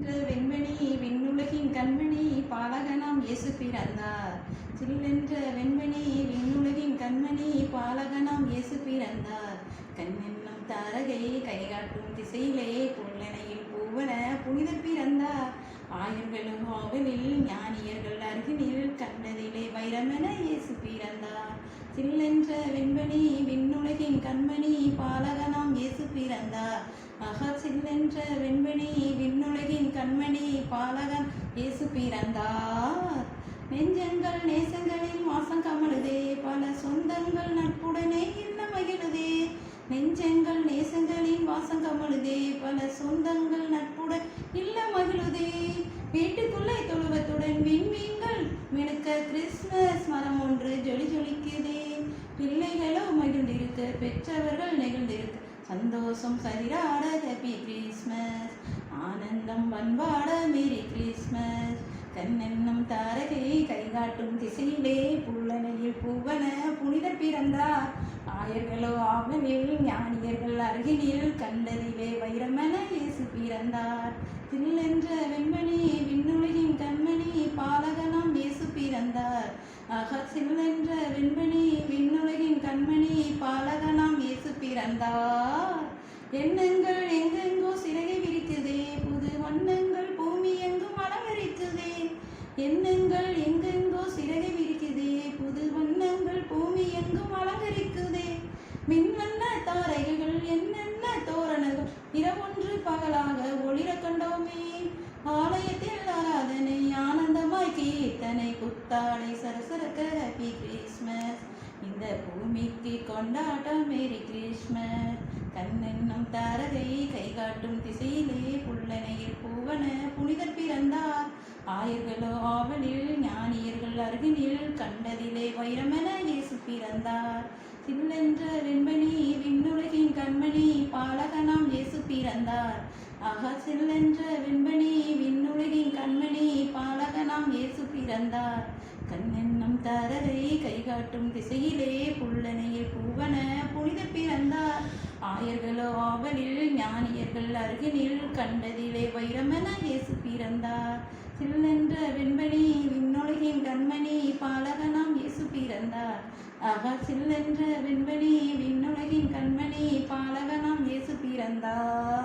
என்ற வெண்மணி விண்ணுலகின் கண்மணி பாலகனாம் இயேசு பிறந்தார். சில்லென்ற வெண்மணி விண்ணுலகின் கண்மணி பாலகனாம் இயேசு பிறந்தார். கண்ணென்னும் தாரகை கைகாட்டும் திசையிலே புல்லணையில் பூவன புனித பிறந்தார். ஆயர்களும் ஆவலில் ஞானியர்கள் அருகினில் கண்டதிலே வைரமென இயேசு பிறந்தார். சில்லென்ற வெண்மணி விண்ணுலகின் கண்மணி பாலகனாம் இயேசு பிறந்தார். மகா சில்லென்ற வெண்மணி விண்ணுலகின் கண்மணி பாலகன் இயேசு பிறந்தார். நெஞ்சங்கள் நேசங்களில் வாசம் கமழுதே பல சொந்தங்கள் நட்புடனே என்ன மகிழுதே? நெஞ்சங்கள் நேசங்களின் வாசம் கமழுதே பல சொந்தங்கள் நட்புடன் இல்ல மகிழுதே? வீட்டுக்குள்ளே தொழுவத்துடன் விண்மீன்கள் மினுக்க கிறிஸ்மஸ் மரம் ஒன்று ஜொலி ஜொலிக்குதே. பிள்ளைகளோ மகிழ்ந்திருக்க பெற்றவர்கள் நெகிழ்ந்திருக்க சந்தோஷம் சரிராட ஹாப்பி கிறிஸ்மஸ். ஆனந்தம் பண்பாட மேரி கிறிஸ்மஸ். கண்ணென்னும் தாரகை கைகாட்டும் திசையிலே புல்லனையில் பூவன புனித பிறந்தார். ஆயர்களோ ஆவனில் ஞானியர்கள் அருகினில் கண்டதிலே வைரமன இயேசு பிறந்தார். தில்லென்ற வெண்மணி விண்ணுலகின் கண்மணி பாலகனாம் இயேசு பிறந்தார். அக சில்லென்ற வெண்மணி விண்ணுலகின் கண்மணி பாலகனாம் இயேசு பிறந்தார். எண்ணங்கள் எங்கெங்கோ சிறகை விரிக்குதே புது வண்ணங்கள் பூமி எங்கும் அலங்கரிக்குதே எண்ணங்கள் எங்கெங்கோ சிறகை விரிக்குதே புது வண்ணங்கள் பூமி எங்கும் அலங்கரிக்குதே மின்வண்ண தாரைகள் என்னென்ன தோரணங்கள் இரவொன்று பகலாக ஒளிர கண்டோமே. ஆலயத்தில் ஆராதனை ஆனந்தமாய் கீர்த்தனை புத்தாடை சரசரக்க ஹாப்பி கிறிஸ்மஸ் இந்த பூமிக்கு கொண்டாட்டம் மேரி கிறிஸ்மஸ் கண்ணன் தாரகை கைகாட்டும் திசையிலே புல்லனையில் பூவன புனிதர் பிறந்தார். ஆயர்களோ ஆவலில் ஞானியர்கள் அருகினில் கண்டதிலே வைரமென இயேசு பிறந்தார். சில்லென்ற வெண்மணி விண்ணுலகின் கண்மணி பாலகனாம் இயேசு பிறந்தார். ஆக சில்லென்ற வெண்மணி விண்ணுலகின் கண்மணி பாலகனாம் இயேசு பிறந்தார். கண்ணென்னும் தாரகை கைகாட்டும் திசையிலே புல்லனையில் பூவன ஆயர்களோ ஆவலில் ஞானியர்கள் அருகினில் கண்டதிலே வைரமென இயேசு பிறந்தார். சில்லென்ற வெண்மணி விண்ணுலகின் கண்மணி பாலகனாம் இயேசு பிறந்தார். ஆக சில்லென்ற வெண்மணி விண்ணுலகின் கண்மணி பாலகனாம் இயேசு பிறந்தார்.